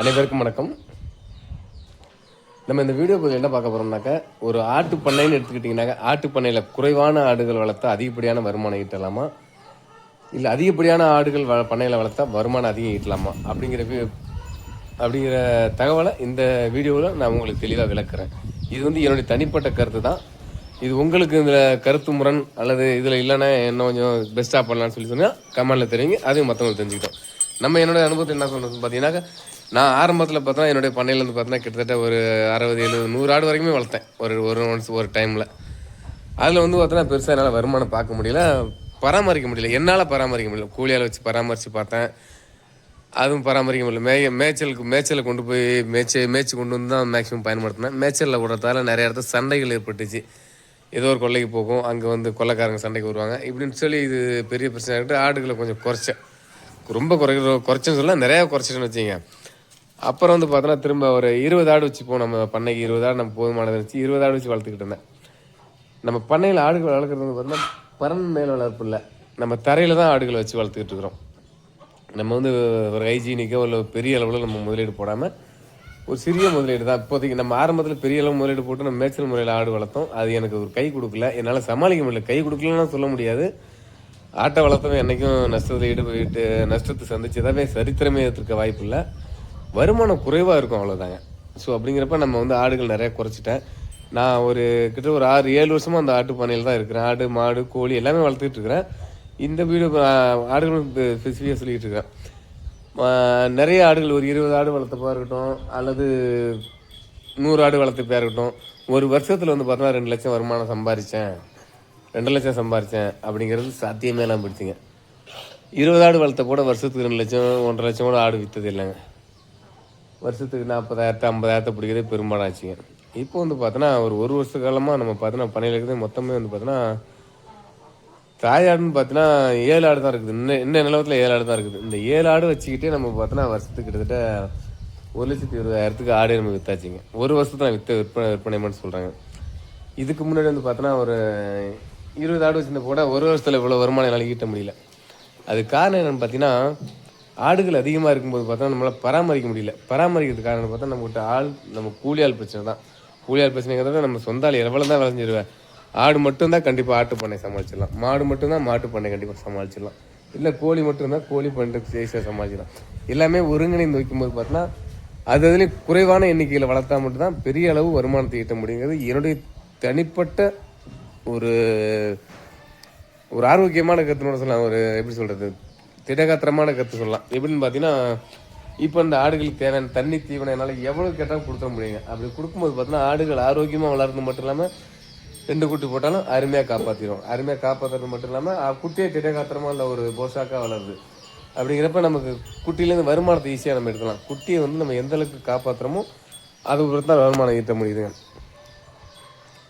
அனைவருக்கும் வணக்கம். நம்ம இந்த வீடியோ பதில் என்ன பார்க்க போகிறோம்னாக்க ஒரு ஆட்டு பண்ணைன்னு எடுத்துக்கிட்டிங்கனாக்க ஆட்டு பண்ணையில் குறைவான ஆடுகள் வளர்த்தா அதிகப்படியான வருமானம் ஈட்டலாமா? இல்லை அதிகப்படியான ஆடுகள் வ பண்ணையில் வளர்த்தா வருமானம் அதிகம் ஈட்டலாமா? அப்படிங்கிற அப்படிங்கிற தகவலை இந்த வீடியோவில் நான் உங்களுக்கு தெளிவாக விளக்குறேன். இது வந்து என்னுடைய தனிப்பட்ட கருத்து தான். இது உங்களுக்கு இதில் கருத்து முரண் அல்லது இதில் இல்லைன்னா என்ன கொஞ்சம் பெஸ்ட்டாக பண்ணலான்னு சொல்லி சொன்னால் கமெண்டில் தெரியுங்க அதையும் மற்றவங்களுக்கு தெரிஞ்சுக்கிட்டோம். நம்ம என்னோட அனுபவத்தை என்ன சொல்கிறது பார்த்தீங்கன்னாக்கா நான் ஆரம்பத்தில் பார்த்தா என்னுடைய பண்ணையிலேருந்து பார்த்தோன்னா கிட்டத்தட்ட ஒரு அறுபது எழுபது நூறு ஆடு வரைக்குமே வளர்த்தேன். ஒரு ஒரு ஒன்ஸ் ஒரு டைமில் அதில் வந்து பார்த்தோன்னா பெருசாக என்னால் வருமானம் பார்க்க முடியல. பராமரிக்க முடியல. என்னால் பராமரிக்க முடியல. கூலியால் வச்சு பராமரித்து பார்த்தேன். அதுவும் பராமரிக்க முடியல. மே மேய்ச்சலுக்கு மேய்ச்சலை கொண்டு போய் மேய்ச்சி மேய்ச்சி கொண்டு வந்து தான் மேக்ஸிமம் பயன்படுத்தினேன். மேய்ச்சலில் விடுறதால நிறைய இடத்துல சண்டைகள் ஏற்பட்டுச்சு. ஏதோ ஒரு கொல்லைக்கு போகும். அங்கே வந்து கொள்ளைக்காரங்க சண்டைக்கு வருவாங்க. இப்படின்னு சொல்லி இது பெரிய பிரச்சனை ஆகிட்டு ஆடுகளை கொஞ்சம் குறைச்சேன். ரொம்ப குறை குறைச்சேன்னு சொல்ல நிறையா குறைச்சிட்டேன்னு வச்சுங்க அப்புறம் வந்து பார்த்தோன்னா திரும்ப ஒரு இருபது ஆடு வச்சுப்போம் நம்ம பண்ணைக்கு இருபது ஆடு நம்ம போதுமானது வச்சு இருபது ஆடு வச்சு வளர்த்துக்கிட்டு இருந்தேன். நம்ம பண்ணையில் ஆடுகள் வளர்க்குறது வந்து பார்த்தோன்னா பரன் மேல் வளர்ப்பு இல்லை. நம்ம தரையில் தான் ஆடுகளை வச்சு வளர்த்துக்கிட்டு இருக்கிறோம். நம்ம வந்து ஒரு ஹைஜீனிக்கோ இல்லை பெரிய அளவில் நம்ம முதலீடு போடாமல் ஒரு சிறிய முதலீடு தான். இப்போதைக்கு நம்ம ஆரம்பத்தில் பெரிய அளவு முதலீடு போட்டு நம்ம மேய்ச்சல் முறையில் ஆடு வளர்த்தோம். அது எனக்கு ஒரு கை கொடுக்கல. என்னால் சமாளிக்க முடியல. கை கொடுக்கலன்னா சொல்ல முடியாது. ஆட்டை வளர்த்தவன் என்றைக்கும் நஷ்டத்தில் ஈடுபட்டு நஷ்டத்தை சந்திச்சதாவே சரித்திரமே இருக்க வாய்ப்பு இல்லை. வருமானம் குறைவாக இருக்கும் அவ்வளோதாங்க ஸோ அப்படிங்கிறப்ப நம்ம வந்து ஆடுகள் நிறைய குறைச்சிட்டேன். நான் ஒரு கிட்ட ஒரு ஆறு ஏழு வருஷமாக அந்த ஆட்டு பண்ணையில் தான் இருக்கிறேன். ஆடு மாடு கோழி எல்லாமே வளர்த்துக்கிட்டு இருக்கிறேன். இந்த வீடு ஆடுகளும் ஸ்பெசிஃபிக்காக சொல்லிக்கிட்டு இருக்கிறேன் நிறைய ஆடுகள் ஒரு இருபது ஆடு வளர்த்தப்பா இருக்கட்டும் அல்லது நூறு ஆடு வளர்த்துப்பா இருக்கட்டும் ஒரு வருஷத்தில் வந்து பார்த்தோன்னா ரெண்டு லட்சம் வருமானம் சம்பாரித்தேன் ரெண்டு லட்சம் சம்பாரித்தேன் அப்படிங்கிறது சாத்தியமே எல்லாம் பிடிச்சிங்க இருபது ஆடு வளர்த்த கூட வருஷத்துக்கு ரெண்டு லட்சம் ஒன்றரை லட்சம் கூட ஆடு விற்றது இல்லைங்க. வருஷத்துக்கு நாற்பதாயிரத்து ஐம்பதாயிரத்தை பிடிக்கிறதே பெரும்பாலும் ஆச்சுங்க இப்போ வந்து பார்த்தோன்னா ஒரு ஒரு வருஷ காலமாக நம்ம பார்த்தோன்னா பண்ணையில் இருக்கிறது மொத்தமே வந்து பார்த்தோன்னா தாயாடுன்னு பார்த்தீங்கன்னா ஏழு ஆடு தான் இருக்குது. இன்னும் இன்னும் நிலவரத்தில் ஏழு ஆடு தான் இருக்குது. இந்த ஏழு ஆடு வச்சுக்கிட்டே நம்ம பார்த்தோன்னா வருஷத்துக்கு கிட்டத்தட்ட ஒரு லட்சத்தி இருபதாயிரத்துக்கு ஆடே நம்ம விற்றாச்சுங்க ஒரு வருஷத்துல விற்ற விற்பனை விற்பனைமான்னு சொல்கிறாங்க இதுக்கு முன்னாடி வந்து பார்த்தோன்னா ஒரு இருபது ஆடு வச்சிருந்த கூட ஒரு வருஷத்தில் இவ்வளோ வருமானம் என்னால் ஈட்ட முடியல. அது காரணம் என்னென்னு பார்த்தீங்கன்னா ஆடுகள் அதிகமாக இருக்கும்போது பார்த்தா நம்மளால் பராமரிக்க முடியல. பராமரிக்கிறதுக்கு காரணம் பார்த்தா நம்மகிட்ட ஆள் நம்ம கூலியால் பிரச்சனை தான். கூலியால் பிரச்சனைங்கிறத நம்ம சொந்த ஆள் எவ்வளோ தான் விளைஞ்சிருவேன் ஆடு மட்டும்தான் கண்டிப்பாக ஆட்டு பண்ணை சமாளிச்சிடலாம். மாடு மட்டும்தான் மாட்டு பண்ணை கண்டிப்பாக சமாளிச்சிடலாம். இல்லை கோழி மட்டும்தான் கோழி பண்ணை சேசியாக சமாளிச்சிடலாம். எல்லாமே ஒருங்கிணைந்து வைக்கும்போது பார்த்தோன்னா அது அதுலேயும் குறைவான எண்ணிக்கையில் வளர்த்தா மட்டும்தான் பெரிய அளவு வருமானத்தை ஈட்ட முடியுங்கிறது என்னுடைய தனிப்பட்ட ஒரு ஒரு ஆரோக்கியமான கருத்துனோட சொல்லலாம். ஒரு எப்படி சொல்கிறது திடகாத்திரமான கருத்து சொல்லலாம். எப்படின்னு பார்த்தீங்கன்னா இப்போ இந்த ஆடுகளுக்கு தேவையான தண்ணி தீவனம் என்னால் எவ்வளோ கேட்டாலும் கொடுத்துட முடியுங்க. அப்படி கொடுக்கும்போது பார்த்தீங்கன்னா ஆடுகள் ஆரோக்கியமாக வளர்றது மட்டும் இல்லாமல் ரெண்டு குட்டி போட்டாலும் அருமையாக காப்பாற்றிடும் அருமையாக காப்பாற்றுறது மட்டும் இல்லாமல் குட்டியே திடகாத்திரமாக இல்லை ஒரு போஷாக்காக வளருது. அப்படிங்கிறப்ப நமக்கு குட்டியிலேருந்து வருமானத்தை ஈஸியாக நம்ம எடுக்கலாம் குட்டியை வந்து நம்ம எந்த அளவுக்கு காப்பாற்றுறோமோ அது பொறுத்து தான் வருமானம் ஈட்ட முடியுதுங்க.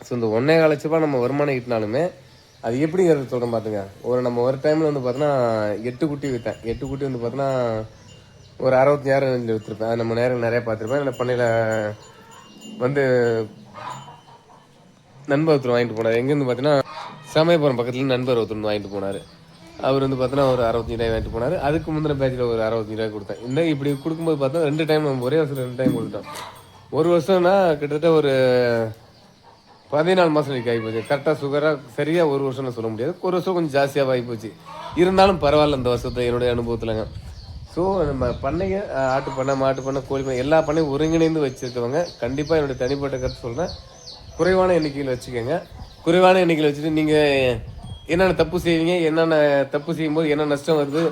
ஸோ இந்த ஒன்றே கால லட்ச ரூபாய் நம்ம வருமானம் ஈட்டினாலுமே அது எப்படிங்கிறது சொல்கிறேன் பார்த்துங்க ஒரு நம்ம ஒரு டைமில் வந்து பார்த்தோன்னா எட்டு குட்டி விற்றேன் எட்டு குட்டி வந்து பார்த்தோன்னா ஒரு அறுபத்தஞ்சாயிரம் ரேஞ்சில் விற்றுருப்பேன் அது நம்ம நேரம் நிறைய பார்த்துருப்பேன். அந்த பண்ணையில் வந்து நண்பர் ஒருத்தர் வாங்கிட்டு போனார். எங்கேருந்து பார்த்தீங்கன்னா சமயபுரம் பக்கத்தில் நண்பர் ஒருத்தர் வாங்கிட்டு போனார். அவர் வந்து பார்த்தோன்னா ஒரு அறுபத்தஞ்சு ரூபாய் வாங்கிட்டு போனார். அதுக்கு முந்தின பேச்சில் ஒரு அறுபத்தஞ்சு ரூபாய் கொடுத்தேன். இந்த இப்படி கொடுக்கும்போது பார்த்தா ரெண்டு டைம் நம்ம ஒரே வருஷம் ரெண்டு டைம் கொடுத்தோம் ஒரு வருஷம்னா கிட்டத்தட்ட ஒரு பதினாலு மாதம் நிற்க ஆகிப்போச்சு. கரெக்டாக சுகராக சரியாக ஒரு வருஷம்னு சொல்ல முடியாது. ஒரு வருஷம் கொஞ்சம் ஜாஸ்தியாக ஆகிப்போச்சு. இருந்தாலும் பரவாயில்ல இந்த வருஷத்தை என்னுடைய அனுபவத்தில்ங்க. ஸோ நம்ம பண்ணைங்க ஆட்டு பண்ணை மாட்டு பண்ணை கோழி பண்ணை எல்லா பண்ணையும் ஒருங்கிணைந்து வச்சிருக்கவங்க. கண்டிப்பாக என்னுடைய தனிப்பட்ட கருத்து சொல்கிறேன் குறைவான எண்ணிக்கையில் வச்சுக்கோங்க. குறைவான எண்ணிக்கையில் வச்சுட்டு நீங்கள் என்னென்ன தப்பு செய்வீங்க என்னென்ன தப்பு செய்யும்போது என்ன நஷ்டம் வருது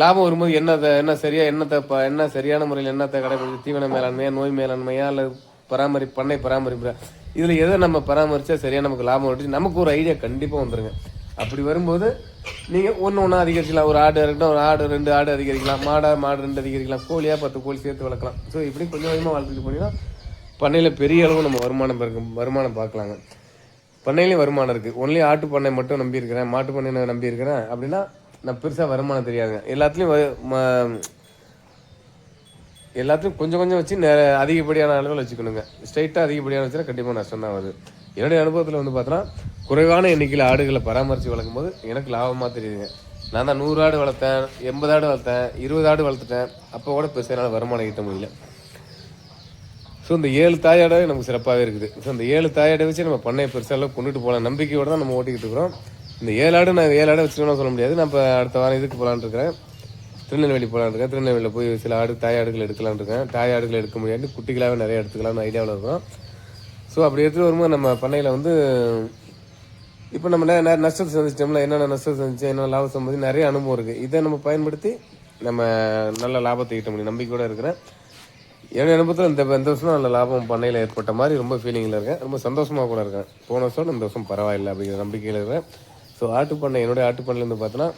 லாபம் வரும்போது என்ன என்ன சரியாக என்ன தப்பா என்ன சரியான முறையில் என்னத்தை கடைபிடிச்சு தீவன மேலாண்மையா நோய் மேலாண்மையா அல்லது பராமரி பண்ணை பராமரிப்பு இதில் எதை நம்ம பராமரித்தா சரியாக நமக்கு லாபம் வந்துச்சு நமக்கு ஒரு ஐடியா கண்டிப்பாக வந்துடுங்க அப்படி வரும்போது நீங்கள் ஒன்று ஒன்றா அதிகரிக்கலாம் ஒரு ஆடு இருக்கட்டும் ஒரு ஆடு ரெண்டு ஆடு அதிகரிக்கலாம். மாடா மாடு ரெண்டு அதிகரிக்கலாம். கோழியாக பத்து கோழி சேர்த்து வளர்க்கலாம். ஸோ இப்படி கொஞ்சம் கொஞ்சமாக வளர்த்துட்டு போனீங்கன்னா பண்ணையில் பெரிய அளவு நம்ம வருமானம் பெருக்கும் வருமானம் பார்க்கலாங்க. பண்ணையிலையும் வருமானம் இருக்குது ஒன்லி ஆட்டு பண்ணை மட்டும் நம்பியிருக்கிறேன் மாட்டு பண்ணை நம்பி இருக்கிறேன். அப்படின்னா நான் பெருசாக வருமானம் தெரியாதுங்க. எல்லாத்துலேயும் எல்லாத்தையும் கொஞ்சம் கொஞ்சம் வச்சு நெ அதிகப்படியான அளவில் வச்சுக்கணுங்க. ஸ்ட்ரைட்டாக அதிகப்படியான வச்சுனா கண்டிப்பாக நஷ்டம் தான் வருது என்னுடைய அனுபவத்தில் வந்து பார்த்தோன்னா குறைவான எண்ணிக்கையில் ஆடுகளை பராமரித்து வளர்க்கும் போது எனக்கு லாபமாக தெரியுதுங்க. நான் தான் நூறு ஆடு வளர்த்தேன் எண்பது ஆடு வளர்த்தேன் இருபது ஆடு வளர்த்துட்டேன். அப்போ கூட பெருசாக என்னால் வருமானம் ஈட்ட முடியல. ஸோ இந்த ஏழு தாயாடை நமக்கு சிறப்பாகவே இருக்குது. ஸோ இந்த ஏழு தாயாடை வச்சு நம்ம பண்ணையை பெருசாக கொண்டுட்டு போகலாம். நம்பிக்கையோட தான் நம்ம ஓட்டிக்கிட்டு இருக்கிறோம். இந்த ஏழு ஆடு நான் ஏழு ஆடை வச்சுக்கணும்னு சொல்ல முடியாது. நம்ம அடுத்த வாரம் இதுக்கு போகலான்னு இருக்கிறேன். திருநெல்வேலி போகலான்னு இருக்கேன் திருநெல்வேலியில் போய் சில ஆடு தாயாடுகள் எடுக்கலான்னு இருக்கேன் தாயாடுகள் எடுக்க முடியாது குட்டிகளாகவே நிறைய எடுத்துக்கலாம்னு ஐடியாவில் இருக்கும். ஸோ அப்படி எடுத்துகிட்டு வரும்போது நம்ம பண்ணையில் வந்து இப்போ நம்ம நிறைய நஷ்டம் நஷ்டத்தை சந்திச்சிட்டோம்ல என்னென்ன நஷ்டம் சந்திச்சு என்னென்ன லாபம் சம்பந்தி நிறைய அனுபவம் இருக்குது இதை நம்ம பயன்படுத்தி நம்ம நல்ல லாபத்தை ஈட்ட முடியும். நம்பிக்கையோட இருக்கிறேன். என்னோட அனுபவத்தில் இந்த இந்த வருஷம் நல்ல லாபம் பண்ணையில் ஏற்பட்ட மாதிரி ரொம்ப ஃபீலிங்கில் இருக்கேன். ரொம்ப சந்தோஷமாக கூட இருக்கேன். போன வருஷம் இந்த வருஷம் பரவாயில்லை அப்படிங்கிற நம்பிக்கையில் இருக்கிறேன். ஸோ ஆட்டு பண்ணை என்னுடைய ஆட்டு பண்ணையிலேருந்து பார்த்தோன்னா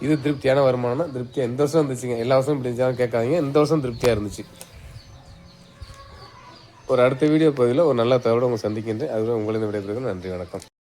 இது திருப்தியான வருமானம் திருப்தியாக இந்த வருஷம் இருந்துச்சுங்க எல்லா வருஷம் இப்படி இருந்தாலும் கேட்காதீங்க. இந்த வருஷம் திருப்தியாக இருந்துச்சு? ஒரு அடுத்த வீடியோ பகுதியில் ஒரு நல்ல தகவலை உங்களை சந்திக்கின்றேன். அதுவே உங்களிடம் விடைபெறுகிறது நன்றி வணக்கம்.